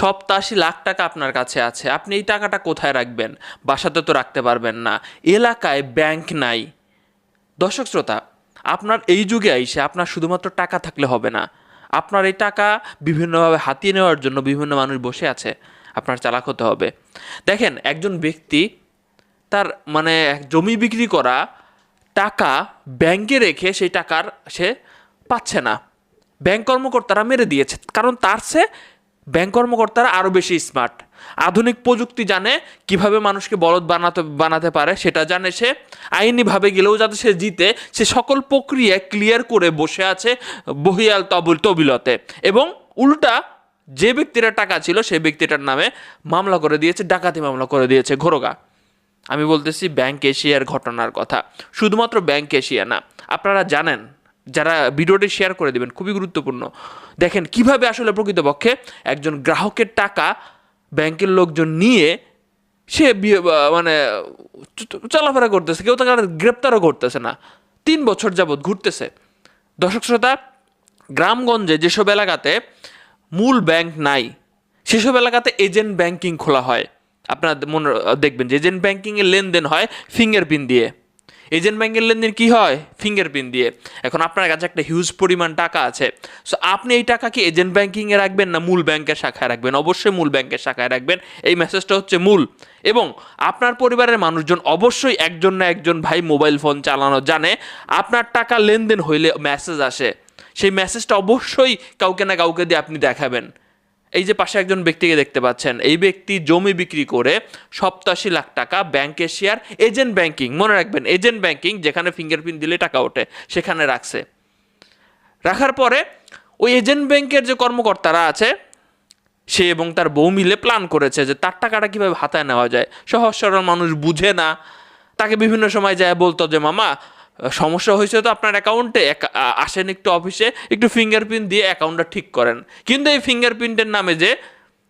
সপ্তাশি লাখ টাকা আপনার কাছে আছে। আপনি এই টাকাটা কোথায় রাখবেন? বাসাতে তো রাখতে পারবেন না। এলাকায় ব্যাংক নাই। দর্শক শ্রোতা, আপনার এই যুগে আইসে আপনার শুধুমাত্র টাকা থাকলে হবে না। আপনার এই টাকা বিভিন্নভাবে হাতিয়ে নেওয়ার জন্য বিভিন্ন মানুষ বসে আছে। আপনার চালাক হতে হবে। দেখেন, একজন ব্যক্তি তার মানে জমি বিক্রি করা টাকা ব্যাংকে রেখে সেই টাকার সে পাচ্ছে না। ব্যাংক কর্মকর্তারা মেরে দিয়েছে। কারণ তার সে ব্যাংক কর্মকর্তারা আরও বেশি স্মার্ট আধুনিক প্রযুক্তি জানে কীভাবে মানুষকে বলদ বানাতে বানাতে পারে, সেটা জানে সে আইনিভাবে গেলেও যাতে সে জিতে, সে সকল প্রক্রিয়া ক্লিয়ার করে বসে আছে বহিয়াল তবুল তবিলতে। এবং উল্টা যে ব্যক্তিটার টাকা ছিল সেই ব্যক্তিটার নামে মামলা করে দিয়েছে, ডাকাতি মামলা করে দিয়েছে ঘোরগা। আমি বলতেছি ব্যাংক এশিয়ার ঘটনার কথা। শুধুমাত্র ব্যাংক এশিয়া না, আপনারা জানেন যারা ভিডিওটি শেয়ার করে দেবেন, খুবই গুরুত্বপূর্ণ। দেখেন, কীভাবে আসলে প্রকৃতপক্ষে একজন গ্রাহকের টাকা ব্যাংকের লোকজন নিয়ে সে মানে চলাফেরা করতেছে, কেউ তাকে গ্রেপ্তারও করতেছে না। তিন বছর যাবৎ ঘুরতেছে। দর্শক শ্রোতা, গ্রামগঞ্জে যেসব এলাকাতে মূল ব্যাংক নাই, সেসব এলাকাতে এজেন্ট ব্যাংকিং খোলা হয়। আপনার মনে, দেখবেন যে এজেন্ট ব্যাংকিংয়ের লেনদেন হয় ফিঙ্গারপ্রিন্ট দিয়ে। এজেন্ট ব্যাংকের লেনদেন কি হয়? ফিঙ্গারপ্রিন্ট দিয়ে। এখন আপনার কাছে একটা হিউজ পরিমাণ টাকা আছে। সো আপনি এই টাকা কি এজেন্ট ব্যাংকিংয়ে রাখবেন না মূল ব্যাংকের শাখায় রাখবেন? অবশ্যই মূল ব্যাংকের শাখায় রাখবেন। এই মেসেজটা হচ্ছে মূল। এবং আপনার পরিবারের মানুষজন অবশ্যই একজন না একজন ভাই মোবাইল ফোন চালানো জানে। আপনার টাকা লেনদেন হইলে মেসেজ আসে। সেই মেসেজটা অবশ্যই কাউকে না কাউকে দিয়ে আপনি দেখাবেন। এই যে পাশে একজন ব্যক্তিকে দেখতে পাচ্ছেন, এই ব্যক্তি জমি বিক্রি করে সপ্তাশি লাখ টাকা ব্যাংকে শেয়ার, এজেন্ট ব্যাংকিং, মনে রাখবেন, এজেন্ট ব্যাংকিং যেখানে ফিঙ্গারপ্রিন্ট দিলে টাকা ওঠে, সেখানে রাখছে। রাখার পরে ওই এজেন্ট ব্যাংকের যে কর্মকর্তারা আছে, সে এবং তার বউ মিলে প্ল্যান করেছে যে তার টাকাটা কীভাবে হাতায় নেওয়া যায়। সহজ সরল মানুষ বুঝে না, তাকে বিভিন্ন সময় যায় বলতো যে, মামা সমস্যা হয়েছে তো আপনার অ্যাকাউন্টে আসেন একটু অফিসে একটু ফিঙ্গারপ্রিন্ট দিয়ে অ্যাকাউন্টটা ঠিক করেন। কিন্তু এই ফিঙ্গারপ্রিন্টের নামে যে,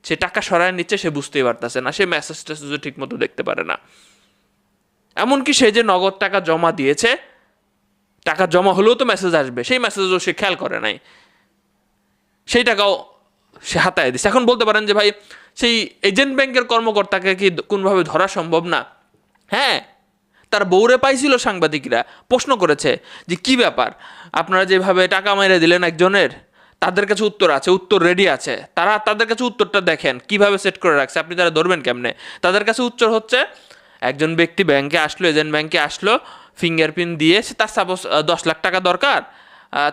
সে টাকা সরায় নিচ্ছে, সে বুঝতেই পারতেছে না, সে মেসেজ টেসেজও ঠিক মতো দেখতে পারে না। এমনকি সে যে নগদ টাকা জমা দিয়েছে, টাকা জমা হলেও তো মেসেজ আসবে, সেই মেসেজও সে খেয়াল করে নাই। সেই টাকাও সে হাতায় দিচ্ছে এখন বলতে পারেন যে ভাই, সেই এজেন্ট ব্যাংকের কর্মকর্তাকে কি কোনোভাবে ধরা সম্ভব না? হ্যাঁ তার বউরে পাইছিল সাংবাদিকরা প্রশ্ন করেছে যে কি ব্যাপার? আপনারা যেভাবে টাকা মেরে দিলেন একজনের, তাদের কাছে উত্তর আছে, উত্তর রেডি আছে। তারা তাদের কাছে উত্তরটা দেখেন, কীভাবে সেট করে রাখছে, আপনি তারা ধরবেন কেমনে? তাদের কাছে উত্তর হচ্ছে, একজন ব্যক্তি ব্যাংকে আসলো এজেন্ট ব্যাংকে আসলো ফিঙ্গারপ্রিন্ট দিয়ে সে তার সাপোজ দশ লাখ টাকা দরকার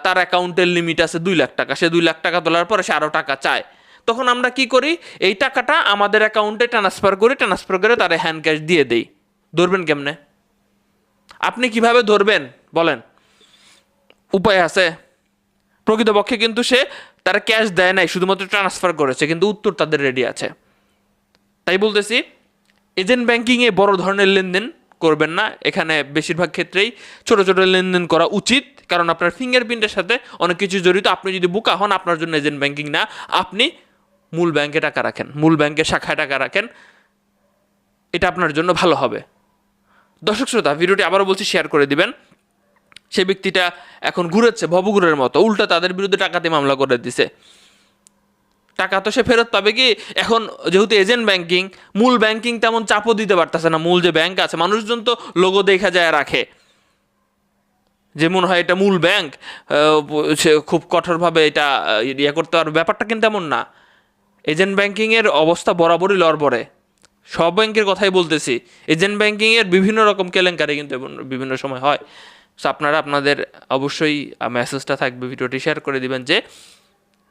তার অ্যাকাউন্টের লিমিট আছে দুই লাখ টাকা। সে দুই লাখ টাকা তোলার পরে সে আরও টাকা চায়। তখন আমরা কি করি? এই টাকাটা আমাদের অ্যাকাউন্টে ট্রান্সফার করি ট্রান্সফার করে তারা হ্যান্ড ক্যাশ দিয়ে দেই। ধরবেন কেমনে? আপনি কীভাবে ধরবেন? বলেন। উপায় আছে। প্রকৃতপক্ষে কিন্তু সে তারা ক্যাশ দেয় নাই, শুধুমাত্র ট্রান্সফার করেছে, কিন্তু উত্তর তাদের রেডি আছে। তাই বলতেছি এজেন্ট ব্যাংকিংয়ে বড় ধরনের লেনদেন করবেন না। এখানে বেশিরভাগ ক্ষেত্রেই ছোট ছোট লেনদেন করা উচিত, কারণ আপনার ফিঙ্গারপ্রিন্টের সাথে অনেক কিছু জড়িত। আপনি যদি বোকা হন, আপনার জন্য এজেন্ট ব্যাংকিং না। আপনি মূল ব্যাংকে টাকা রাখেন, মূল ব্যাংকের শাখায় টাকা রাখেন। এটা আপনার জন্য ভালো হবে। দর্শক শ্রোতা, ভিডিওটি আবারও বলছি শেয়ার করে দিবেন। সে ব্যক্তিটা এখন ঘুরেছে ভবঘুরের মতো, উল্টা তাদের বিরুদ্ধে টাকাতে মামলা করে দিছে। টাকা তো সে ফেরত পাবে কি? এখন যেহেতু এজেন্ট ব্যাংকিং মূল ব্যাংকিং তেমন চাপও দিতে পারতেছে না। মূল যে ব্যাংক আছে, মানুষজন তো লোগো দেখা যায় রাখে। যে মনে হয় এটা মূল ব্যাংক সে খুব কঠোরভাবে এটা ইয়ে করতে পারবে। ব্যাপারটা কিন্তু এমন না। এজেন্ট ব্যাংকিংয়ের অবস্থা বরাবরই লড়বড়ে। সব ব্যাংকের কথাই বলতেছি। এজেন্ট ব্যাংকিংয়ের বিভিন্ন রকম কেলেঙ্কারি কিন্তু বিভিন্ন সময় হয়। সো আপনারা আপনাদের অবশ্যই মেসেজটা থাকবে, ভিডিওটি শেয়ার করে দিবেন যে,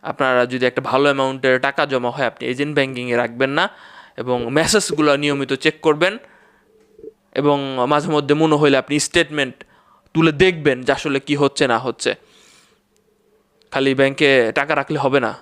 আপনারা যদি একটা ভালো অ্যামাউন্টের টাকা জমা হয়, আপনি এজেন্ট ব্যাংকিংয়ে রাখবেন না এবং মেসেজগুলো নিয়মিত চেক করবেন এবং মাঝে মধ্যে মনে হইলে আপনি স্টেটমেন্ট তুলে দেখবেন যে আসলে কি হচ্ছে, না হচ্ছে। খালি ব্যাংকে টাকা রাখলে হবে না।